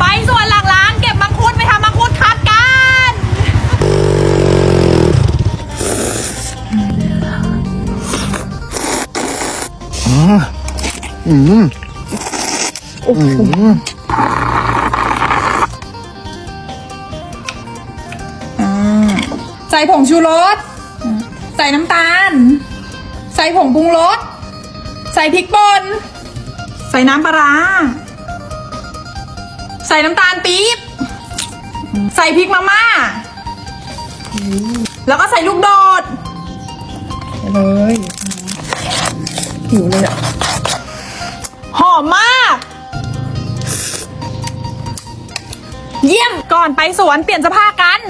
ไปส่วนหลังร้านเก็บมังคุดไปทำมังคุดคัดกัน อืมอืมใส่ผงชูรส ใส่น้ำตาล ใส่ผงปรุงรส ใส่พริกป่น ใส่น้ำปลาร้า ใส่น้ำตาลปี๊บ ใส่พริกมาม่า แล้วก็ใส่ลูกโดด เลยหิวเลยอะ หอมมาก เยี่ยมก่อนไปสวนเปลี่ยนเสอผ้ากัน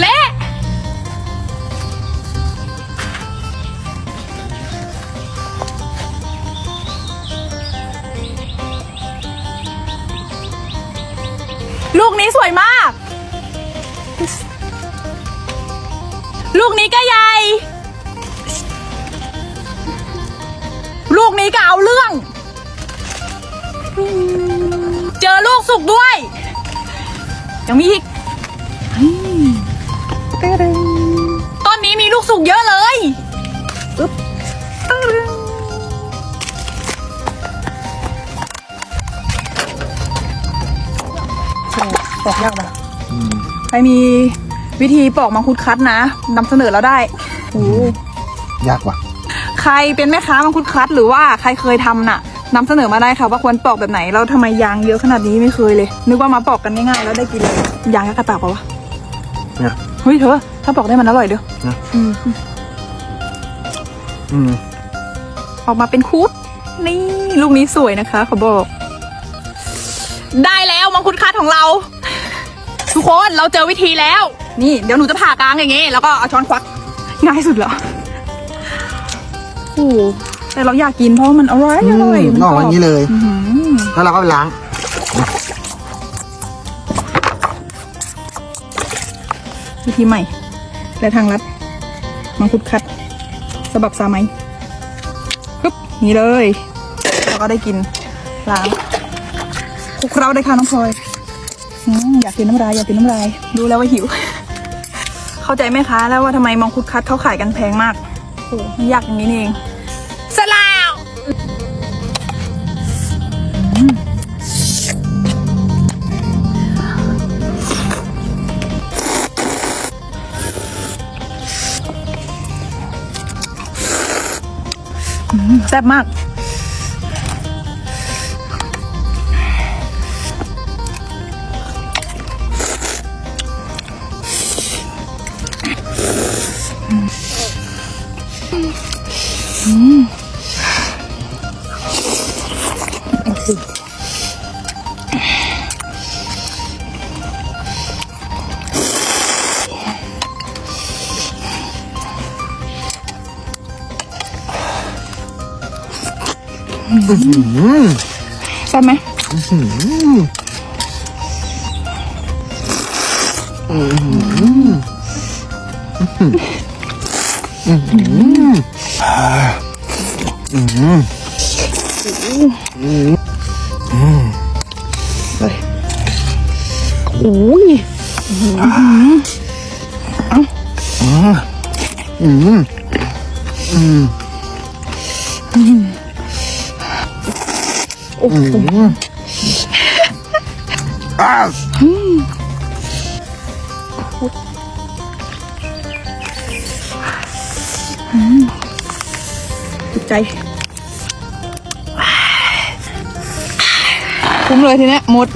และ ลูกนี้สวยมาก ลูกนี้ก็ใหญ่ ลูกนี้ก็เอาเรื่อง เจอลูกสุกด้วย ยังมีอีก ต้นนี้มีลูกสุกเยอะเลยอึ๊บปอกยากปะใครมีวิธีปอกมังคุดคัดนะนำเสนอเราได้โอ้ยากว่ะ ใครเป็นแม่ค้ามังคุดคัดหรือว่าใครเคยทำน่ะนำเสนอมาได้ค่ะว่าควรปอกแบบไหนแล้วทำไมยางเยอะขนาดนี้ไม่เคยเลย นึกว่ามาปอกกันง่ายๆแล้วได้กินเลยยางแค่กระตากปะวะ เนี่ย เฮ้ยเธอ ถ้าปอกได้มันอร่อยเด้อนะอืมอืมออกมาเป็นคุดนี่ลูกนี้สวยนะคะเขาบอก ได้แล้วมังคุดคัดของเรา ทุกคนเราเจอวิธีแล้ว นี่เดี๋ยวหนูจะผ่ากลางอย่างงี้แล้วก็เอาช้อนควักง่ายสุดเหรอโอ้โหแต่เราอยากกินเพราะมันอร่อยอร่อยอืมมันนอกกรอย่างอบนี้เลยอื้อหือแล้วเราก็ไปล้าง วิธีใหม่ และทางลัดมังคุดคัดสบับซาไหมปึ๊บนี่เลยเราก็ได้กินล้างคุกเคล้าได้ค่ะน้องพลอยอยากกินน้ำลายอยากกินน้ำลายดูแล้วว่าหิว เข้าใจไหมคะแล้วว่าทำไมมังคุดคัดเขาขายกันแพงมากโอ้ยากอย่างนี้เอง แซ่บมาก แซ่บไหมโอ้ยอืมอืม โอ้โหอ้าวติดใจคุ้มเลยทีเนี้ยหมด